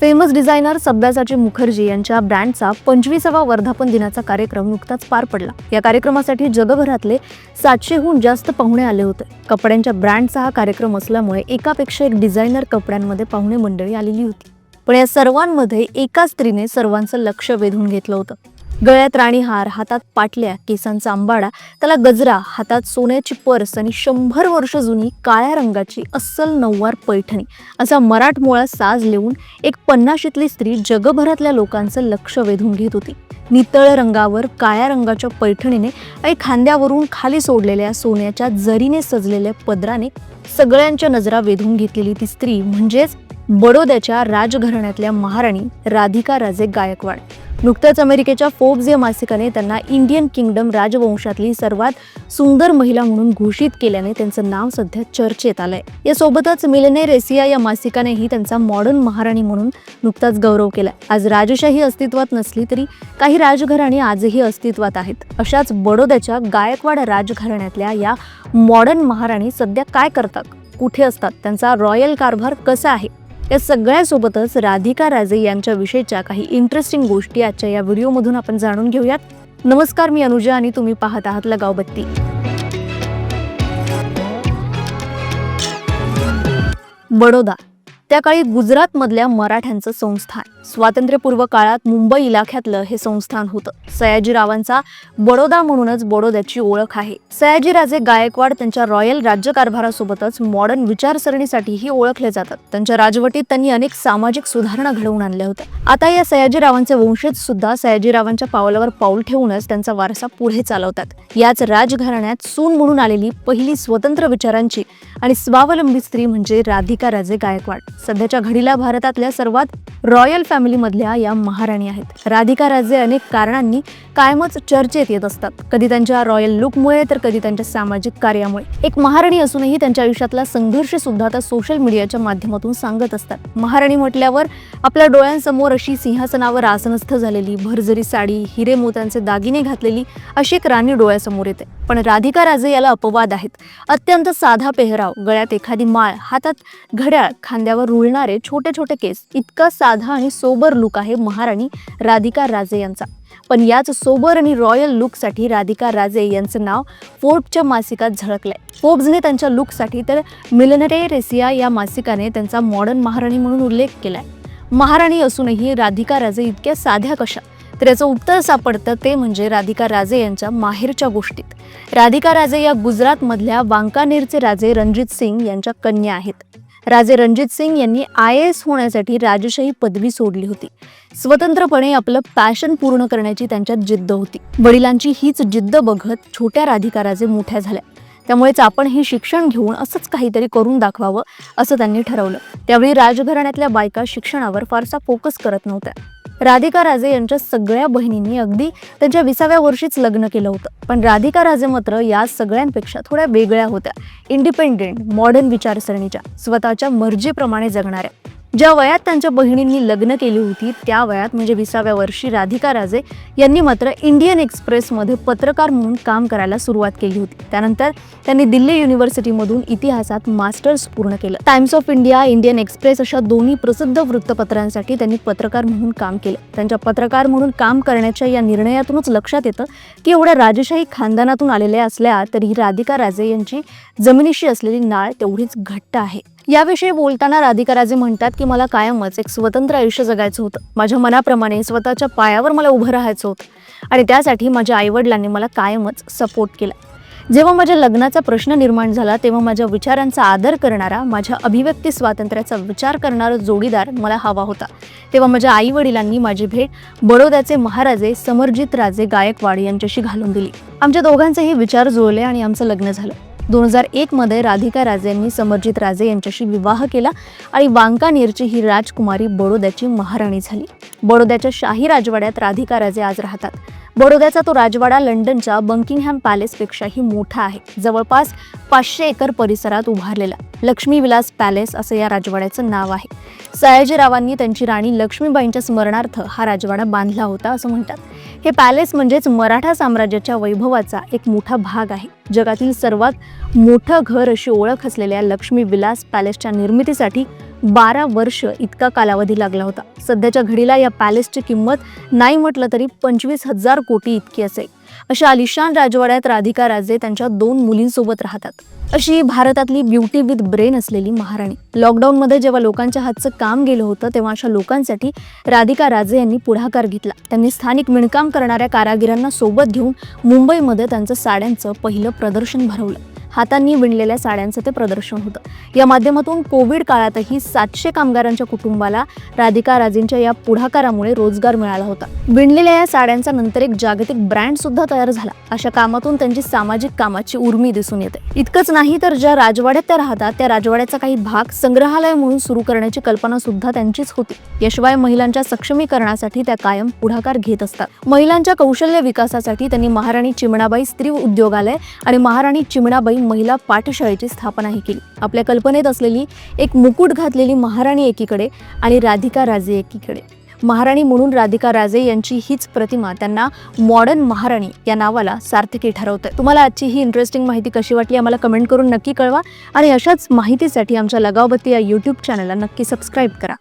Famous designer सब्दासाची Mukherjee यांच्या ब्रँडचा पंचवीसावा वर्धापन दिनाचा कार्यक्रम नुकताच पार पडला. या कार्यक्रमासाठी जगभरातले सातशेहून जास्त पाहुणे आले होते. कपड्यांच्या ब्रँडचा हा कार्यक्रम असल्यामुळे एकापेक्षा एक डिझायनर कपड्यांमध्ये पाहुणे मंडळी आलेली होती. पण या सर्वांमध्ये एका स्त्रीने सर्वांचं लक्ष वेधून घेतलं होतं. गळ्यात राणीहार हातात पाटल्या केसांचा आंबाडा त्याला गजरा हातात सोन्याची पर्स आणि शंभर वर्ष जुनी काळ्या रंगाची अस्सल नऊवार पैठणी असा मराठमोळा साज लिहून एक पन्नाशीतली स्त्री जगभरातल्या लोकांचं लक्ष वेधून घेत होती. नितळ रंगावर काळ्या रंगाच्या पैठणीने आणि खांद्यावरून खाली सोडलेल्या सोन्याच्या जरीने सजलेल्या पदराने सगळ्यांच्या नजरा वेधून घेतलेली ती स्त्री म्हणजेच बडोद्याच्या राजघराण्यातल्या महाराणी राधिका राजे गायकवाड. नुकत्याच अमेरिकेच्या फोर्ब्स या मासिकाने त्यांना इंडियन किंगडम राजवंशातली सर्वात सुंदर महिला म्हणून घोषित केल्याने त्यांचं नाव सध्या चर्चेत आलंय. यासोबतच मिलने रेसिया या मासिकानेही त्यांचा मॉडर्न महाराणी म्हणून नुकताच गौरव केला आज राजशाही अस्तित्वात नसली तरी काही राजघराणी आजही अस्तित्वात आहेत. अशाच बडोद्याच्या गायकवाड राजघराण्यातल्या या मॉडर्न महाराणी सध्या काय करतात? कुठे असतात? त्यांचा रॉयल कारभार कसा आहे? या सगळ्यासोबतच राधिका राजे यांच्या विषयीच्या काही इंटरेस्टिंग गोष्टी आजच्या या व्हिडिओमधून आपण जाणून घेऊयात. नमस्कार मी अनुजा आणि तुम्ही पाहत आहात लगाव बत्ती. बडोदा त्या काळी गुजरातमधल्या मराठ्यांचं संस्थान. स्वातंत्र्यपूर्व काळात मुंबई इलाख्यातलं हे संस्थान होतं. सयाजीरावांचा बडोदा म्हणूनच बडोद्याची ओळख आहे. सयाजीराजे गायकवाड त्यांच्या रॉयल राज्यकारभारासोबतच मॉडर्न विचारसरणीसाठीही ओळखले जातात. त्यांच्या राजवटीत त्यांनी अनेक सामाजिक सुधारणा घडवून आणल्या होत्या. आता या सयाजीरावांचे वंशज सुद्धा सयाजीरावांच्या पावलावर पाऊल ठेवूनच त्यांचा वारसा पुढे चालवतात. याच राजघराण्यात सून म्हणून आलेली पहिली स्वतंत्र विचारांची आणि स्वावलंबी स्त्री म्हणजे राधिका राजे गायकवाड. सध्याच्या घडीला भारतातल्या सर्वात रॉयल फॅमिलीमधल्या या महाराणी आहेत. राधिका राजे अनेक कारणांनी कायमच चर्चेत येत असतात. कधी त्यांच्या रॉयल लुकमुळे तर कधी त्यांच्या सामाजिक कार्यामुळे. एक महाराणी असूनही त्यांच्या आयुष्यातला संघर्ष सुद्धा त्या सोशल मीडियाच्या माध्यमातून सांगत असतात. महाराणी म्हटल्यावर आपल्या डोळ्यांसमोर अशी सिंहासनावर आसनस्थ झालेली भरजरी साडी हिरे मोत्यांचे दागिने घातलेली अशी एक राणी डोळ्यासमोर येते. पण राधिका राजे याला अपवाद आहेत. अत्यंत साधा पेहराव गळ्यात एखादी माळ हातात घड्याळ खांद्यावर रुळणारे छोटे छोटे केस इतका साधा आणि सोबर लुक आहे महाराणी राधिका राजे यांचा. पण याच सोबर आणि रॉयल लुकसाठी राधिका राजे यांचं नाव फोर्बच्या मासिकात झळकलंय. फोर्ब्सने त्यांच्या लुकसाठी तर मिलनरे रेसिया या मासिकाने त्यांचा मॉडर्न महाराणी म्हणून उल्लेख केलाय. महाराणी असूनही राधिका राजे इतक्या साध्या कशा? तर याचं उत्तर सापडतं ते म्हणजे राधिका राजे यांच्या माहेरच्या गोष्टीत. राधिका राजे या गुजरातमधल्या वांकानेरचे राजे रणजित सिंग यांच्या कन्या आहेत. राजे रणजित सिंग यांनी आय एस होण्यासाठी राजशाही पदवी सोडली होती. स्वतंत्रपणे आपलं पॅशन पूर्ण करण्याची त्यांच्यात जिद्द होती. वडिलांची हीच जिद्द बघत छोट्या राधिका राजे मोठ्या झाल्या. त्यामुळेच आपण हे शिक्षण घेऊन असंच काहीतरी करून दाखवावं असं त्यांनी ठरवलं. त्यावेळी राजघराण्यातल्या बायका शिक्षणावर फारसा फोकस करत नव्हत्या. राधिका राजे यांच्या सगळ्या बहिणींनी अगदी त्यांच्या विसाव्या वर्षीच लग्न केलं होतं. पण राधिका राजे मात्र या सगळ्यांपेक्षा थोड्या वेगळ्या होत्या. इंडिपेंडेंट मॉडर्न विचारसरणीच्या स्वतःच्या मर्जीप्रमाणे जगणाऱ्या. ज्या वयात त्यांच्या बहिणींनी लग्न केली होती त्या वयात म्हणजे विसाव्या वर्षी राधिका राजे यांनी मात्र इंडियन एक्सप्रेसमध्ये पत्रकार म्हणून काम करायला सुरुवात केली होती. त्यानंतर त्यांनी दिल्ली युनिव्हर्सिटीमधून इतिहासात मास्टर्स पूर्ण केलं. Times of India Indian Express अशा दोन्ही प्रसिद्ध वृत्तपत्रांसाठी त्यांनी पत्रकार म्हणून काम केलं. त्यांच्या पत्रकार म्हणून काम करण्याच्या या निर्णयातूनच लक्षात येतं की एवढ्या राजशाही खानदानातून आलेल्या असल्या तरी राधिका राजे यांची जमिनीशी असलेली नाळ तेवढीच घट्ट आहे. याविषयी बोलताना राधिका राजे म्हणतात की मला कायमच एक स्वतंत्र आयुष्य जगायचं होतं. माझ्या मनाप्रमाणे स्वतःच्या पायावर मला उभं राहायचं होतं. आणि त्यासाठी माझ्या आईवडिलांनी मला कायमच सपोर्ट केला. जेव्हा माझ्या लग्नाचा प्रश्न निर्माण झाला तेव्हा माझ्या विचारांचा आदर करणारा माझ्या अभिव्यक्ती स्वातंत्र्याचा विचार करणारा जोडीदार मला हवा होता. तेव्हा माझ्या आईवडिलांनी माझी भेट बडोद्याचे महाराजे समरजित राजे गायकवाड यांच्याशी घालून दिली. आमच्या दोघांचेही विचार जुळले आणि आमचं लग्न झालं. दोन हजार एकमध्ये राधिका राजे यांनी समरजित राजे यांच्याशी विवाह केला आणि वांकानेरची ही राजकुमारी बडोद्याची महाराणी झाली. बडोद्याच्या शाही राजवाड्यात राधिका राजे आज राहतात. बडोद्याचा तो राजवाडा लंडनच्या बंकिंगहॅम पॅलेसपेक्षाही मोठा आहे. जवळपास पाचशे एकर परिसरात उभारलेला लक्ष्मी विलास पॅलेस असं या राजवाड्याचं नाव आहे. सयाजीरावांनी त्यांची राणी लक्ष्मीबाईंच्या स्मरणार्थ हा राजवाडा बांधला होता असं म्हणतात. हे पॅलेस म्हणजेच मराठा साम्राज्याच्या वैभवाचा एक मोठा भाग आहे. जगातील सर्वात मोठं घर अशी ओळख असलेल्या लक्ष्मी विलास पॅलेसच्या निर्मितीसाठी बारा वर्ष इतका कालावधी लागला होता. सध्याच्या घडीला या पॅलेसची किंमत नाही म्हटलं तरी पंचवीस हजार कोटी इतकी असेल. अशा आलिशान राजवाड्यात राधिका राजे त्यांच्या दोन मुलींसोबत राहतात. अशी ही भारतातली ब्युटी विथ ब्रेन असलेली महाराणी. लॉकडाऊनमध्ये जेव्हा लोकांच्या हातचं काम गेलं होतं तेव्हा अशा लोकांसाठी राधिका राजे यांनी पुढाकार घेतला. त्यांनी स्थानिक विणकाम करणाऱ्या कारागिरांना सोबत घेऊन मुंबईमध्ये त्यांचं साड्यांचं पहिलं प्रदर्शन भरवलं. हातांनी विणलेल्या साड्यांचं ते प्रदर्शन होतं. या माध्यमातून कोविड काळातही सातशे कामगारांच्या कुटुंबाला राधिका राजेंच्या या पुढाकारामुळे रोजगार मिळाला होता. विणलेल्या या साड्यांचा नंतर एक जागतिक ब्रँड सुद्धा तयार झाला. अशा कामातून त्यांची सामाजिक कामाची उर्मी दिसून येते. इतकंच नाही तर ज्या राजवाड्यात त्या राहतात त्या राजवाड्याचा काही भाग संग्रहालय म्हणून सुरू करण्याची कल्पना सुद्धा त्यांचीच होती. याशिवाय महिलांच्या सक्षमीकरणासाठी त्या कायम पुढाकार घेत असतात. महिलांच्या कौशल्य विकासासाठी त्यांनी महाराणी चिमणाबाई स्त्री उद्योगालय आणि महाराणी चिमणाबाई महिला पाठशाळेची स्थापनाही केली. आपल्या कल्पनेत असलेली एक मुकुट घातलेली महाराणी एकीकडे आणि राधिका राजे एकीकडे. महाराणी म्हणून राधिका राजे यांची हीच प्रतिमा त्यांना मॉडर्न महाराणी या नावाला सार्थकी ठरवते तुम्हाला आजची ही इंटरेस्टिंग माहिती कशी वाटली आम्हाला कमेंट करून नक्की कळवा आणि अशाच माहितीसाठी आमच्या लगावबत्ती या यूट्यूब चॅनलला नक्की सबस्क्राईब करा.